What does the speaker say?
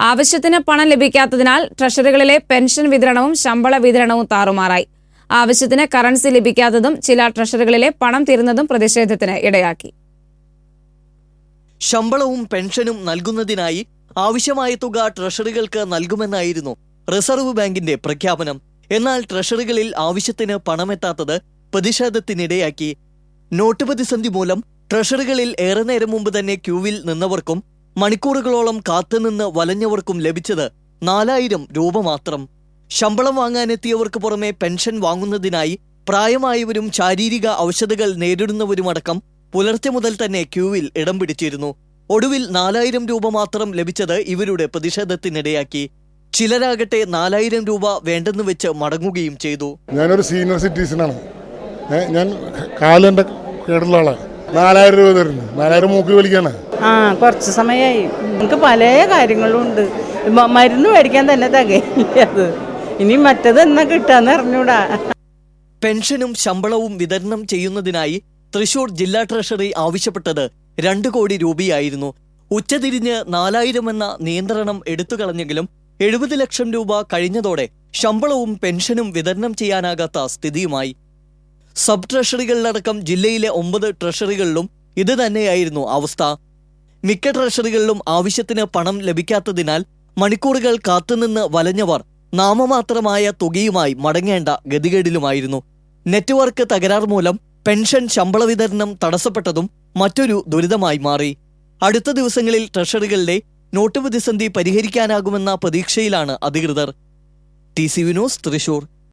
ആവശ്യത്തിന് പണം ലഭിക്കാത്തതിനാൽ ട്രഷറികളിലെ പെൻഷൻ വിതരണവും ശമ്പള വിതരണവും താറുമാറായി. ആവശ്യത്തിന് കറൻസി ലഭിക്കാത്തതും ചില ട്രഷറികളിലെ പണം തീരുന്നതും പ്രതിഷേധത്തിന് ഇടയാക്കി. ശമ്പളവും പെൻഷനും നൽകുന്നതിനായി ആവശ്യമായ തുക ട്രഷറികൾക്ക് നൽകുമെന്നായിരുന്നു റിസർവ് ബാങ്കിന്റെ പ്രഖ്യാപനം. എന്നാൽ ട്രഷറികളിൽ ആവശ്യത്തിന് പണമെത്താത്തത് പ്രതിഷേധത്തിനിടയാക്കി. നോട്ട് പ്രതിസന്ധി മൂലം ട്രഷറികളിൽ ഏറെ നേരം മുമ്പ് തന്നെ ക്യൂവിൽ നിന്നവർക്കും മണിക്കൂറുകളോളം കാത്തുനിന്ന് വലഞ്ഞവർക്കും ലഭിച്ചത് നാലായിരം രൂപ മാത്രം. ശമ്പളം വാങ്ങാനെത്തിയവർക്ക് പുറമെ പെൻഷൻ വാങ്ങുന്നതിനായി പ്രായമായവരും ശാരീരിക ഔഷധകൾ നേരിടുന്നവരുമടക്കം പുലർച്ചെ മുതൽ തന്നെ ക്യൂവിൽ ഇടം പിടിച്ചിരുന്നു. ഒടുവിൽ നാലായിരം രൂപ മാത്രം ലഭിച്ചത് ഇവരുടെ പ്രതിഷേധത്തിനിടയാക്കി. ചിലരാകട്ടെ നാലായിരം രൂപ വേണ്ടെന്ന് വെച്ച് മടങ്ങുകയും ചെയ്തു. ഞാനൊരു സീനിയർ സിറ്റിസൺ ആണ്. ഞാൻ കാലിന്റെ കേടുള്ള ആളാണ്. നാലായിരം രൂപ തരുന്നു. നാലായിരം മൂക്കിൽ വലിക്കാണ് ആ കുറച്ച് സമയമായി നമുക്ക് പല കാര്യങ്ങളും ഉണ്ട്. മരുന്ന് മേടിക്കാൻ തന്നെ തകയില്ലത്. ഇനി മറ്റത് എന്നാ കിട്ടാന്ന് അറിഞ്ഞൂടാ. പെൻഷനും ശമ്പളവും വിതരണം ചെയ്യുന്നതിനായി തൃശൂർ ജില്ലാ ട്രഷറി ആവശ്യപ്പെട്ടത് രണ്ട് കോടി രൂപയായിരുന്നു. ഉച്ചതിരിഞ്ഞ് നാലായിരം എന്ന നിയന്ത്രണം എടുത്തുകളഞ്ഞെങ്കിലും എഴുപത് ലക്ഷം രൂപ കഴിഞ്ഞതോടെ ശമ്പളവും പെൻഷനും വിതരണം ചെയ്യാനാകാത്ത സ്ഥിതിയുമായി. സബ് ട്രഷറികളിലടക്കം ജില്ലയിലെ ഒമ്പത് ട്രഷറികളിലും ഇത് തന്നെയായിരുന്നു അവസ്ഥ. മിക്ക ട്രഷറികളിലും ആവശ്യത്തിന് പണം ലഭിക്കാത്തതിനാൽ മണിക്കൂറുകൾ കാത്തുനിന്ന് വലഞ്ഞവർ നാമമാത്രമായ തുകയുമായി മടങ്ങേണ്ട ഗതികേടിലുമായിരുന്നു. നെറ്റ്വർക്ക് തകരാർ മൂലം പെൻഷൻ ശമ്പള വിതരണം തടസ്സപ്പെട്ടതും മറ്റൊരു ദുരിതമായി മാറി. അടുത്ത ദിവസങ്ങളിൽ ട്രഷറികളിലെ നോട്ട് പ്രതിസന്ധി പരിഹരിക്കാനാകുമെന്ന പ്രതീക്ഷയിലാണ് അധികൃതർ. T C Vinos Thrissur.